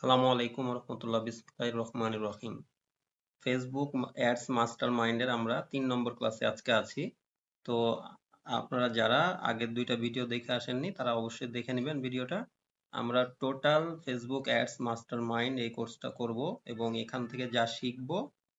সালামু আলাইকুম রহমতুল্লাহ বিসমিল্লাহির রহমানির রহিম। ফেসবুক অ্যাডস মাস্টার মাইন্ডের আমরা তিন নম্বর ক্লাসে আজকে আছি। তো আপনারা যারা আগের দুইটা ভিডিও দেখে আসেননি, তারা অবশ্যই দেখে নেবেন ভিডিওটা আমরা total Facebook ads master mind এই কোর্সটা করব এবং এখান থেকে যা শিখব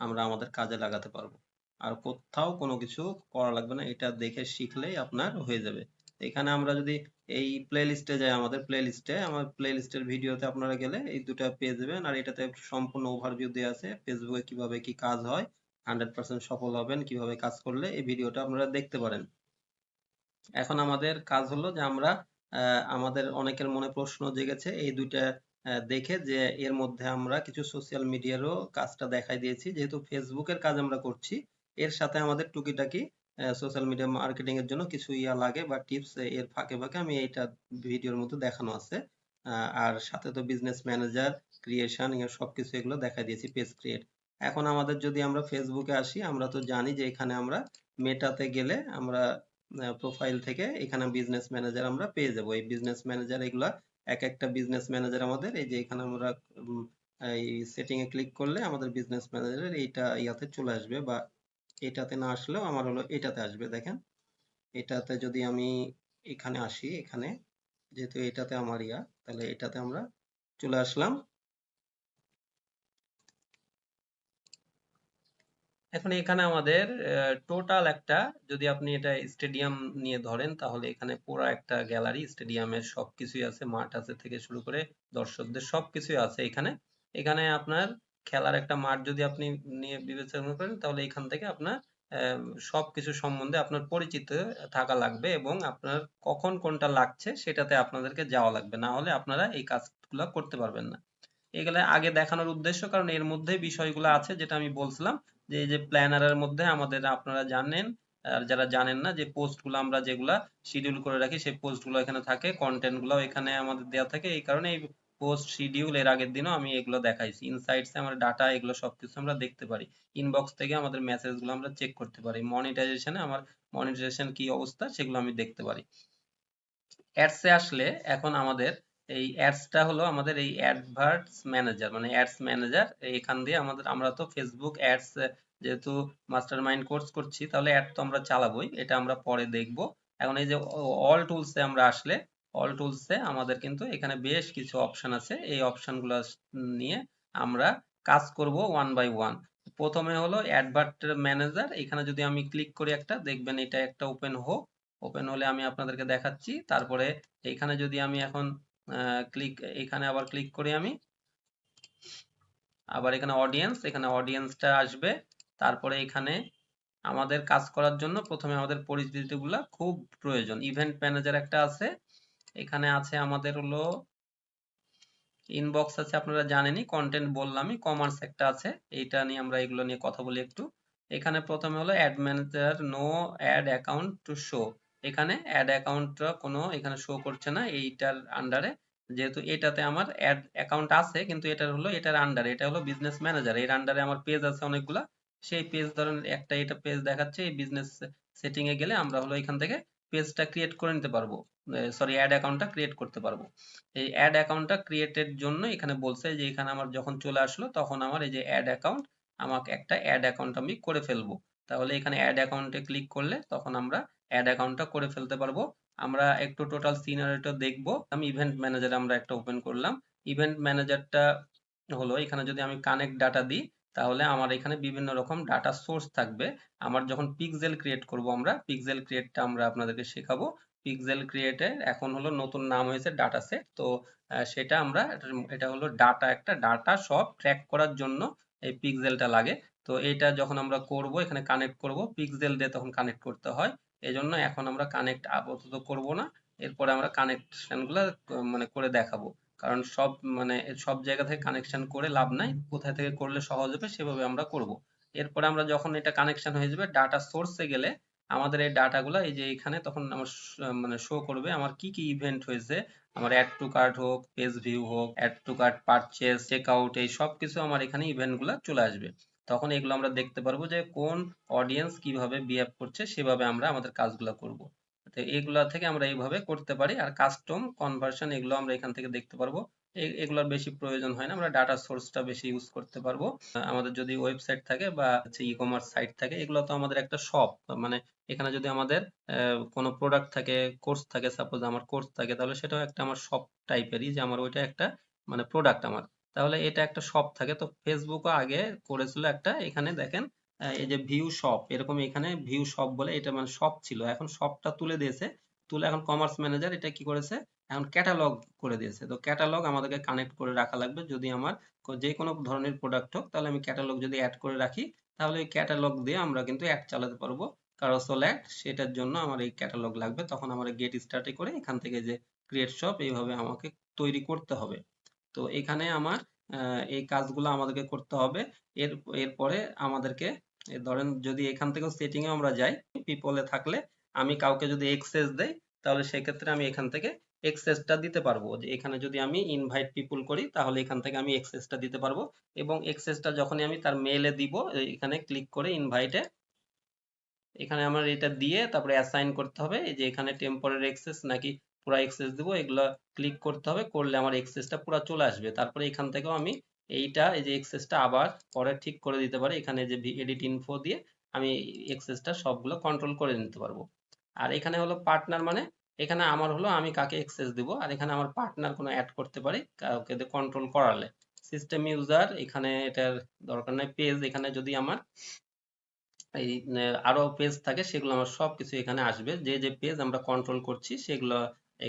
আমরা আমাদের কাজে লাগাতে পারব। আর কোথাও কোনো কিছু করা লাগবে না, এটা দেখে শিখলেই আপনার হয়ে যাবে। এখানে আমরা যদি এই প্লে লিস্টে যাই, আমাদের প্লে লিস্টে আমার প্লে লিস্টের ভিডিওতে আপনারা গেলে এই দুটা পেয়ে যাবেন। আর এটাতে সম্পূর্ণ ওভারভিউ দেওয়া আছে ফেসবুকে কীভাবে কি কাজ হয় হান্ড্রেড পার্সেন্ট সফল হবেন, কীভাবে কাজ করলে এই ভিডিওটা আপনারা দেখতে পারেন। এখন আমাদের কাজ হলো যে আমরা আমাদের অনেকের মনে প্রশ্ন জেগেছে এই দুইটা দেখে যে এর মধ্যে আমরা কিছু সোশ্যাল মিডিয়ারও কাজটা দেখাই দিয়েছি। যেহেতু ফেসবুকের কাজ আমরা করছি, এর সাথে আমাদের টুকিটাকি সোশ্যাল মিডিয়া মার্কেটিং এর জন্য কিছু ইয়া লাগে বা টিপস এর ফাঁকে ফাঁকে আমি এটা ভিডিওর মধ্যে দেখানো আছে। আর সাথে তো বিজনেস ম্যানেজার ক্রিয়েশন সবকিছু এগুলো দেখা দিয়েছি পেজ ক্রিয়েট এখন আমাদের যদি আমরা ফেসবুকে আসি, আমরা তো জানি যে এখানে আমরা মেটাতে গেলে আমরা প্রোফাইল থেকে এখানে বিজনেস ম্যানেজার আমরা পেয়ে যাব। এই বিজনেস ম্যানেজার এগুলা এক একটা বিজনেস ম্যানেজার আমাদের, এই যে এখানে আমরা এই সেটিং এ ক্লিক করলে আমাদের বিজনেস ম্যানেজারের এইটা ইয়াতে চলে আসবে বা এটাতে না আসলেও আমার হলো এটাতে আসবে, দেখেন। এটাতে যদি আমি এখানে আসি, এখানে, যেহেতু এটাতে আমার ইয়া, তাহলে এটাতে আমরা চলে আসলাম। এখন এখানে আমাদের টোটাল একটা, যদি আপনি এটা স্টেডিয়াম নিয়ে ধরেন, তাহলে এখানে পুরো একটা গ্যালারি স্টেডিয়ামের সবকিছুই আছে, মাঠ আছে থেকে শুরু করে দর্শকদের সবকিছুই আছে এখানে। এখানে আপনার খেলার একটা মাঠ যদি আপনি নিয়ে বিবেচনা করেন, তাহলে এখান থেকে আপনার সবকিছু সম্বন্ধে আপনার পরিচিত থাকা লাগবে এবং আপনার কখন কোনটা লাগছে সেটাতে আপনাদেরকে যাওয়া লাগবে। না হলে আপনারা এই কাজগুলো করতে পারবেন না। এগুলো আগে দেখানোর উদ্দেশ্য, কারণ এর মধ্যে বিষয়গুলো আছে যেটা আমি বলছিলাম, যে এই যে প্ল্যানারের মধ্যে আমাদের আপনারা জানেন, আর যারা জানেন না যে পোস্টগুলো আমরা যেগুলা শিডিউল করে রাখি, সেই পোস্টগুলো এখানে থাকে কন্টেন্টগুলো এখানে আমাদের দেওয়া থাকে। এই কারণে এই পোস্ট শিডিউল এর আগের দিনও আমি এগুলো দেখাইছি। ইনসাইটস আমার ডাটা এগুলো সবকিছু আমরা দেখতে পারি। ইনবক্স থেকে আমাদের মেসেজগুলো আমরা চেক করতে পারি। মনিটাইজেশনে আমার মনিটাইজেশন কি অবস্থা সেগুলো আমি দেখতে পারি। অ্যাডস এ আসলে এখন আমাদের এই অ্যাডসটা হলো আমাদের এই অ্যাডভার্টস ম্যানেজার মানে অ্যাডস ম্যানেজার এখান দিয়ে আমাদের, আমরা তো ফেসবুক অ্যাডস যেহেতু মাস্টার মাইন্ড কোর্স করছি, তাহলে অ্যাড তো আমরা চালাবোই, এটা আমরা পরে দেখব। এখন এই যে অল টুলসে আমরা আসলে অল টুলসে আমাদের কিন্তু এখানে বেশ কিছু অপশন আছে। এই অপশনগুলো নিয়ে আমরা কাজ করব ওয়ান বাই ওয়ান প্রথমে হলো অ্যাডভার্ট ম্যানেজার এখানে যদি আমি ক্লিক করি একটা, দেখবেন এটা একটা ওপেন হোক। ওপেন হলে আমি আপনাদেরকে দেখাচ্ছি। তারপরে এখানে যদি আমি এখন ক্লিক এখানে আবার ক্লিক করি আমি, আবার এখানে অডিয়েন্স এখানে অডিয়েন্সটা আসবে। তারপরে এখানে আমাদের কাজ করার জন্য প্রথমে আমাদের পরিচিতিগুলো খুব প্রয়োজন। ইভেন্ট ম্যানেজার একটা আছে। এখানে আছে আমাদের হলো ইনবক্স আছে, আপনারা জানেনই কন্টেন্ট বললামই কমার্স একটা আছে, এইটা নিয়ে আমরা এগুলো নিয়ে কথা বলি একটু। এখানে প্রথমে হলো ad manager no ad account to show এখানে অ্যাড অ্যাকাউন্টটা কোনো এখানে শো করছে না, এইটার আন্ডারে যেহেতু এটাতে আমার অ্যাড অ্যাকাউন্ট আছে, কিন্তু এটার হলো, এটার আন্ডারে এটা হলো বিজনেস ম্যানেজার এর আন্ডারে আমার পেজ আছে অনেকগুলা। সেই পেজ ধরেন একটা এটা পেজ দেখাচ্ছে, এই বিজনেস সেটিং এ গেলে আমরা হলো এখান থেকে পেজটা ক্রিয়েট করে নিতে পারব। সরি অ্যাড অ্যাকাউন্টটা ক্রিয়েট করতে পারব। এই অ্যাড অ্যাকাউন্টটা ক্রিয়েটের জন্য এখানে বলছে যে, এখানে আমার যখন চলে আসলো, তখন আমার এই যে অ্যাড অ্যাকাউন্ট আমাকে একটা অ্যাড অ্যাকাউন্ট আমি করে ফেলব। তাহলে এখানে অ্যাড অ্যাকাউন্টে ক্লিক করলে তখন আমরা অ্যাড অ্যাকাউন্টটা করে ফেলতে পারব। আমরা একটু টোটাল সিনারিটা দেখব। আমি ইভেন্ট ম্যানেজার আমরা একটা ওপেন করলাম। ইভেন্ট ম্যানেজারটা হলো, এখানে যদি আমি কানেক্ট ডাটা দিই তাহলে আমার এখানে বিভিন্ন রকম ডাটা সোর্স থাকবে। আমার যখন পিক্সেল ক্রিয়েট করব আমরা পিক্সেল ক্রিয়েটটা আমরা আপনাদেরকে শেখাবো। পিক্সেল ক্রিয়েটে এখন হলো নতুন নাম হয়েছে ডাটা সেট তো সেটা আমরা, এটা হলো ডাটা একটা ডাটা সব ট্র্যাক করার জন্য এই পিক্সেলটা লাগে। তো এটা যখন আমরা করব, এখানে কানেক্ট করব পিক্সেল দিয়ে তখন কানেক্ট করতে হয়। এজন্য এখন আমরা কানেক্ট আপাতত করব না। এরপরে আমরা কানেকশনগুলো মানে করে দেখাবো। কারণ সব মানে সব জায়গা থেকে কানেকশন করে লাভ নাই, কোথায় থেকে করলে সহজ হবে সেভাবে আমরা করব। এরপরে আমরা যখন এটা কানেকশন হয়ে যাবে ডাটা সোর্সে গেলে আমাদের এই ডাটাগুলো এই যে এখানে তখন আমার মানে শো করবে আমার কি কি ইভেন্ট হয়েছে। আমার অ্যাড টু কার্ট হোক পেজ ভিউ হোক add to cart purchase check out এই সব কিছু আমার এখানে ইভেন্টগুলো চলে আসবে। তখন এগুলো আমরা দেখতে পারব যে কোন অডিয়েন্স কীভাবে বিহেভ করছে সেভাবে আমরা আমাদের কাজগুলো করব। তো এগুলা থেকে আমরা এইভাবে করতে পারি। আর কাস্টম কনভার্সন এগুলো আমরা এখান থেকে দেখতে পারব। এগুলোর বেশি প্রয়োজন হয় না। আমরা ডাটা সোর্সটা বেশি ইউজ করতে পারব। আমাদের যদি ওয়েবসাইট থাকে বা হচ্ছে ই কমার্স সাইট থাকে, এগুলো তো আমাদের একটা শপ মানে এখানে যদি আমাদের কোনো প্রোডাক্ট থাকে কোর্স থাকে সাপোজ আমার কোর্স থাকে, তাহলে সেটাও একটা আমার শপ টাইপেরই যে আমার ওইটা একটা মানে প্রোডাক্ট আমার। তাহলে এটা একটা শপ থাকে। তো ফেসবুকও আগে করেছিল একটা, এখানে দেখেন এই যে ভিউ শপ এরকম এখানে ভিউ শপ বলে এটা মানে শপ ছিল। এখন শপটা তুলে দিয়েছে। তুলে এখন কমার্স ম্যানেজার এটা কি করেছে? এখন ক্যাটালগ করে দিয়েছে। তো ক্যাটালগ আমাদেরকে কানেক্ট করে রাখা লাগবে। যদি আমার যে কোনো ধরনের প্রোডাক্ট হোক, তাহলে আমি ক্যাটালগ যদি অ্যাড করে রাখি, তাহলে এই ক্যাটালগ দিয়ে আমরা কিন্তু অ্যাড চালাতে পারব। কারও কারোসল অ্যাড সেটার জন্য আমার এই ক্যাটালগ লাগবে। তখন আমার গেট স্টার্টে করে এখান থেকে যে ক্রিয়েট শপ এইভাবে আমাকে তৈরি করতে হবে। তো এখানে আমার এই কাজগুলো আমাদেরকে করতে হবে। এর, এরপরে আমাদেরকে ধরেন যদি এখান থেকেও সেটিং এ আমরা যাই পিপলে থাকলে আমি কাউকে যদি এক্সেস দেই, তাহলে সেক্ষেত্রে আমি এখান থেকে এক্সেসটা দিতে পারব। যে এখানে যদি আমি ইনভাইট পিপল করি, তাহলে এখান থেকে আমি এক্সেসটা দিতে পারব এবং এক্সেসটা যখনই আমি তার মেইলে দিব এখানে ক্লিক করে ইনভাইটে এখানে আমার এটা দিয়ে তারপরে অ্যাসাইন করতে হবে। যে এখানে টেম্পোরারি এক্সেস নাকি পুরো এক্সেস দিব, এগুলো ক্লিক করতে হবে, করলে আমার এক্সেসটা পুরো চলে আসবে। তারপরে এখান থেকেও আমি এইটা, এই যে এক্সেসটা আবার পরে ঠিক করে দিতে পারে। এখানে যে এডিট ইনফো দিয়ে আমি এক্সেসটা সবগুলো কন্ট্রোল করে নিতে পারব। আর এখানে হলো পার্টনার মানে এখানে আমার হলো আমি কাকে অ্যাক্সেস দিব? আর এখানে আমার পার্টনার কোনো অ্যাড করতে পারি কাউকে কন্ট্রোল করালে। সিস্টেম ইউজার এখানে এটার দরকার নাই। পেজ এখানে যদি আমার এই আরও পেজ থাকে, সেগুলো আমার সবকিছু এখানে আসবে। যে যে পেজ আমরা কন্ট্রোল করছি, সেগুলো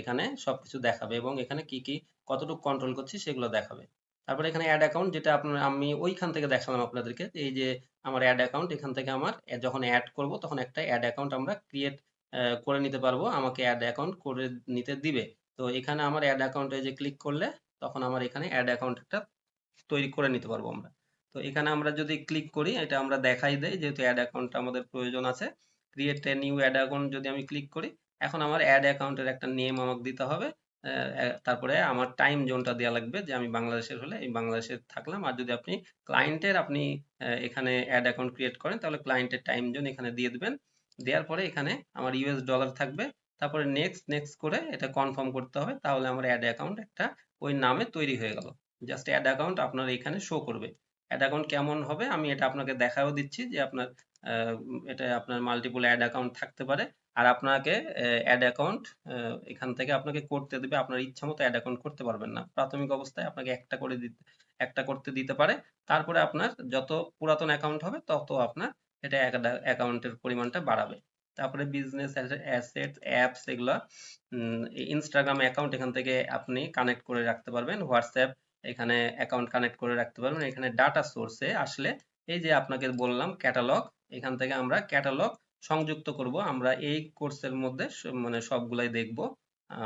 এখানে সবকিছু দেখাবে এবং এখানে কি কি, কতটুকু কন্ট্রোল করছি, সেগুলো দেখাবে। তারপরে এখানে অ্যাড অ্যাকাউন্ট যেটা আপনার আমি ওইখান থেকে দেখালাম আপনাদেরকে এই যে আমার অ্যাড অ্যাকাউন্ট এখান থেকে আমার যখন অ্যাড করব তখন একটা অ্যাড অ্যাকাউন্ট আমরা ক্রিয়েট করে নিতে পারব, আমাকে অ্যাড অ্যাকাউন্ট করে নিতে দিবে। তো এখানে আমার অ্যাড অ্যাকাউন্টে যে ক্লিক করলে তখন আমার এখানে অ্যাড অ্যাকাউন্ট একটা তৈরি করে নিতে পারব আমরা। তো এখানে আমরা যদি ক্লিক করি, এটা আমরা দেখাই দেই, যেহেতু অ্যাড অ্যাকাউন্ট আমাদের প্রয়োজন আছে। Create a new ad account যদি আমি ক্লিক করি, এখন আমার অ্যাড অ্যাকাউন্টের একটা নেম আমাকে দিতে হবে। তারপরে আমার টাইম জোনটা দেওয়া লাগবে যে আমি বাংলাদেশের হলে এই বাংলাদেশে থাকলাম। আর যদি আপনি ক্লায়েন্টের আপনি এখানে অ্যাড অ্যাকাউন্ট ক্রিয়েট করেন, তাহলে ক্লায়েন্টের টাইম জোন এখানে দিয়ে দেবেন। দেওয়ার পরে এখানে আমার ইউএস ডলার থাকবে। তারপরে নেক্সট নেক্সট করে এটা কনফার্ম করতে হবে, তাহলে আমার অ্যাড অ্যাকাউন্ট একটা ওই নামে তৈরি হয়ে গেল। জাস্ট অ্যাড অ্যাকাউন্ট আপনার এখানে শো করবে। অ্যাড অ্যাকাউন্ট কেমন হবে আমি এটা আপনাকে দেখাও দিচ্ছি যে আপনার এটা আপনার মাল্টিপল অ্যাড অ্যাকাউন্ট থাকতে পারে। আর আপনাকে অ্যাড অ্যাকাউন্ট এখান থেকে আপনাকে করতে দেবে, আপনার ইচ্ছা মতো অ্যাড অ্যাকাউন্ট করতে পারবেন না। প্রাথমিক অবস্থায় আপনাকে একটা করে দিতে, একটা করতে দিতে পারে। তারপরে আপনার যত পুরাতন অ্যাকাউন্ট হবে, তত আপনার এটা অ্যাকাউন্টের পরিমাণটা বাড়াবে। তারপরে বিজনেস অ্যাসেট অ্যাপস এগুলো ইনস্টাগ্রাম অ্যাকাউন্ট এখান থেকে আপনি কানেক্ট করে রাখতে পারবেন। হোয়াটসঅ্যাপ এখানে অ্যাকাউন্ট কানেক্ট করে রাখতে পারবেন। এখানে ডাটা সোর্সে আসলে এই যে আপনাকে বললাম ক্যাটালগ এখান থেকে আমরা ক্যাটালগ সংযুক্ত করব। আমরা এই কোর্সের মধ্যে মানে সবগুলাই দেখব।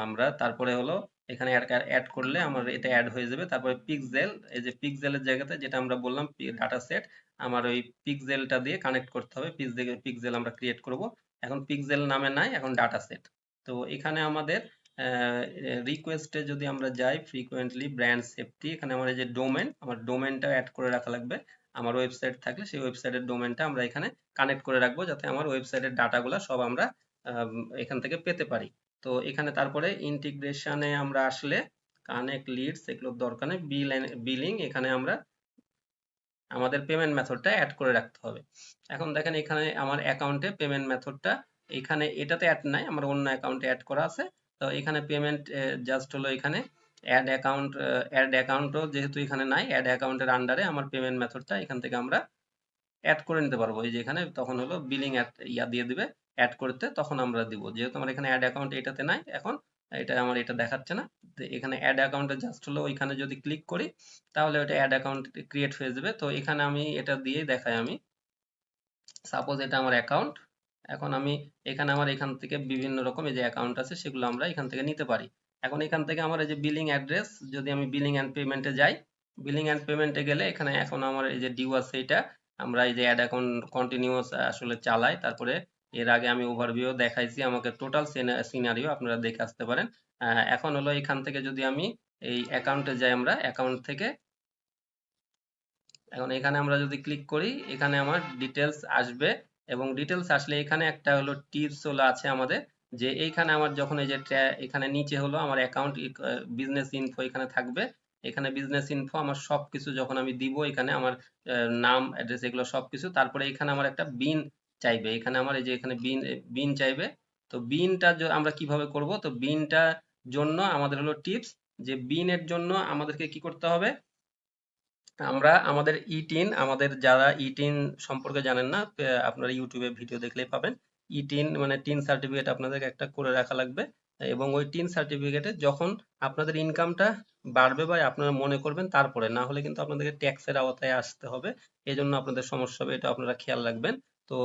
আমরা তারপরে হলো এখানে অ্যাড করলে আমার এটা অ্যাড হয়ে যাবে। তারপরে পিক্সেল এই যে পিক্সেলের জায়গাতে যেটা আমরা বললাম ডাটা সেট আমার ওই পিক্সেলটা দিয়ে কানেক্ট করতে হবে। পিক্সেল পিক্সেল আমরা ক্রিয়েট করব। এখন পিক্সেল নামে নাই, এখন ডাটা সেট তো এখানে আমাদের রিকোয়েস্টে যদি আমরা যাই ফ্রিকোয়েন্টলি ব্র্যান্ড সেফটি এখানে আমার এই যে ডোমেন আমার ডোমেনটা অ্যাড করে রাখা লাগবে। আমার ওয়েবসাইট থাকলে সেই ওয়েবসাইটের ডোমেনটা আমরা এখানে কানেক্ট করে রাখব যাতে আমার ওয়েবসাইটের ডাটাগুলো সব আমরা আম, এখান থেকে পেতে পারি। তো এখানে তারপরে ইন্টিগ্রেশনে আমরা আসলে কানেক্ট লিডস এগুলোর দরকার নেই বিল বিলিং এখানে আমরা আমাদের পেমেন্ট মেথডটা অ্যাড করে রাখতে হবে। এখন দেখেন এখানে আমার অ্যাকাউন্টে পেমেন্ট মেথডটা এখানে এটাতে অ্যাড নাই আমার অন্য অ্যাকাউন্টে অ্যাড করা আছে। তো এখানে পেমেন্ট জাস্ট হলো এখানে অ্যাড অ্যাকাউন্ট অ্যাড অ্যাকাউন্টও যেহেতু এখানে নাই অ্যাড অ্যাকাউন্টের আন্ডারে আমার পেমেন্ট মেথডটা এখান থেকে আমরা অ্যাড করে নিতে পারব। এই যে এখানে তখন হলো বিলিং অ্যাড ইয়া দিয়ে দিবে অ্যাড করতে তখন আমরা দিব। যেহেতু আমার এখানে অ্যাড অ্যাকাউন্ট এটাতে নাই, এখন এটা আমার এটা দেখাচ্ছে না। এখানে অ্যাড অ্যাকাউন্টে জাস্ট হলো ওইখানে যদি ক্লিক করি, তাহলে ওটা অ্যাড অ্যাকাউন্ট ক্রিয়েট হয়ে যাবে। তো এখানে আমি এটা দিয়ে দেখাই আমি। সাপোজ এটা আমার অ্যাকাউন্ট এখন আমি এখানে আমার এখান থেকে বিভিন্ন রকম যে অ্যাকাউন্ট আছে, সেগুলো আমরা এখান থেকে নিতে পারি। এখন এখান থেকে আমার এই যে বিলিং অ্যাড্রেস যদি আমি বিলিং অ্যান্ড পেমেন্টে যাই বিলিং অ্যান্ড পেমেন্টে গেলে এখানে এখন আমার এই যে ডিউ আছে এটা, আমরা এই যে অ্যাড অ্যাকাউন্ট কন্টিনিউয়াস আসলে চালাই, তারপরে এর আগে আমি ওভারভিউ দেখাইছি, আমাকে টোটাল সিনারিও আপনারা দেখে আসতে পারেন। এখন হলো এখান থেকে যদি আমি এই অ্যাকাউন্টে যাই আমরা অ্যাকাউন্ট থেকে, এখন এখানে আমরা যদি ক্লিক করি, এখানে আমার ডিটেলস আসবে, এবং ডিটেলস আসলে এখানে একটা হলো টিপস হলো আছে আমাদের যে এইখানে আমার যখন এই যে এখানে নিচে হলো আমার অ্যাকাউন্ট বিজনেস ইনফো এখানে থাকবে। এখানে বিজনেস ইনফো আমার সবকিছু যখন আমি দিব, এখানে আমার নাম অ্যাড্রেস এগুলো সবকিছু। তারপরে এখানে আমার একটা বিন চাইবে। এখানে আমার এই যে এখানে বিন বিন চাইবে। তো বিনটা আমরা কীভাবে করব? তো বিনটা জন্য আমাদের হলো টিপস যে বিনের জন্য আমাদেরকে কি করতে হবে? আমরা আমাদের ইটিন আমাদের যারা ইটিন সম্পর্কে জানেন না আপনারা ইউটিউবে ভিডিও দেখলেই পাবেন। ইটিন মানে টিন সার্টিফিকেট আপনাদেরকে একটা করে রাখা লাগবে। এবং ওই টিন সার্টিফিকেটে যখন আপনাদের ইনকামটা বাড়বে বা আপনারা মনে করবেন তারপরে, না হলে কিন্তু আপনাদেরকে ট্যাক্সের আওতায় আসতে হবে। এই জন্য আপনাদের সমস্যা হবে, এটা আপনারা খেয়াল রাখবেন। তো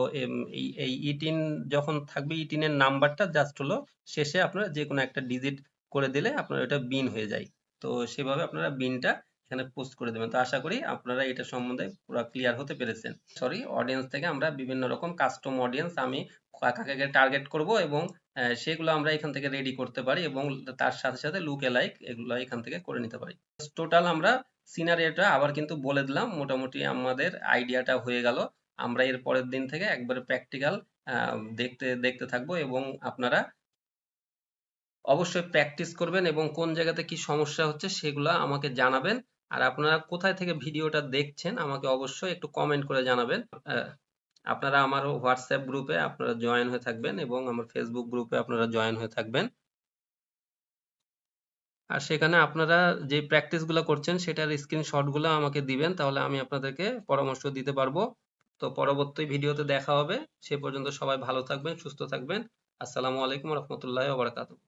এই ইটিন যখন থাকবে ইটিনের নাম্বারটা জাস্ট হলো, শেষে আপনারা যে কোনো একটা ডিজিট করে দিলে আপনার এটা বিন হয়ে যায়। তো, সেভাবে আপনারা বিনটা এখানে পোস্ট করে দেবেন। তো আশা করি আপনারা এটা সম্বন্ধে পুরো ক্লিয়ার হতে পেরেছেন। সরি অডিয়েন্স থেকে আমরা বিভিন্ন রকম কাস্টম অডিয়েন্স আমি কাকে টার্গেট করব এবং সেগুলো আমরা এখান থেকে রেডি করতে পারি এবং তার সাথে সাথে লুক এলাইক এগুলো এখান থেকে করে নিতে পারি। টোটাল আমরা সিনারিওটা আবার কিন্তু বলে দিলাম। মোটামুটি আমাদের আইডিয়াটা হয়ে গেল। আমরা এর পরের দিন থেকে একবারে প্র্যাকটিক্যাল দেখতে দেখতে থাকব এবং আপনারা অবশ্যই প্র্যাকটিস করবেন এবং কোন জায়গাতে কি সমস্যা হচ্ছে সেগুলো আমাকে জানাবেন। আর আপনারা কোথায় থেকে ভিডিওটা দেখছেন, আমাকে অবশ্যই একটু কমেন্ট করে জানাবেন। আপনারা আমার হোয়াটসঅ্যাপ গ্রুপে আপনারা জয়েন হয়ে থাকবেন এবং আমার ফেসবুক গ্রুপে আপনারা জয়েন হয়ে থাকবেন। আর সেখানে আপনারা যে প্র্যাকটিসগুলো করছেন, সেটার স্ক্রিনশটগুলো আমাকে দিবেন, তাহলে আমি আপনাদেরকে পরামর্শ দিতে পারব। তো পরবর্তী ভিডিওতে দেখা হবে। সে পর্যন্ত সবাই ভালো থাকবেন, সুস্থ থাকবেন। আসসালামু আলাইকুম রহমতুল্লাহ বারাকাতুহু।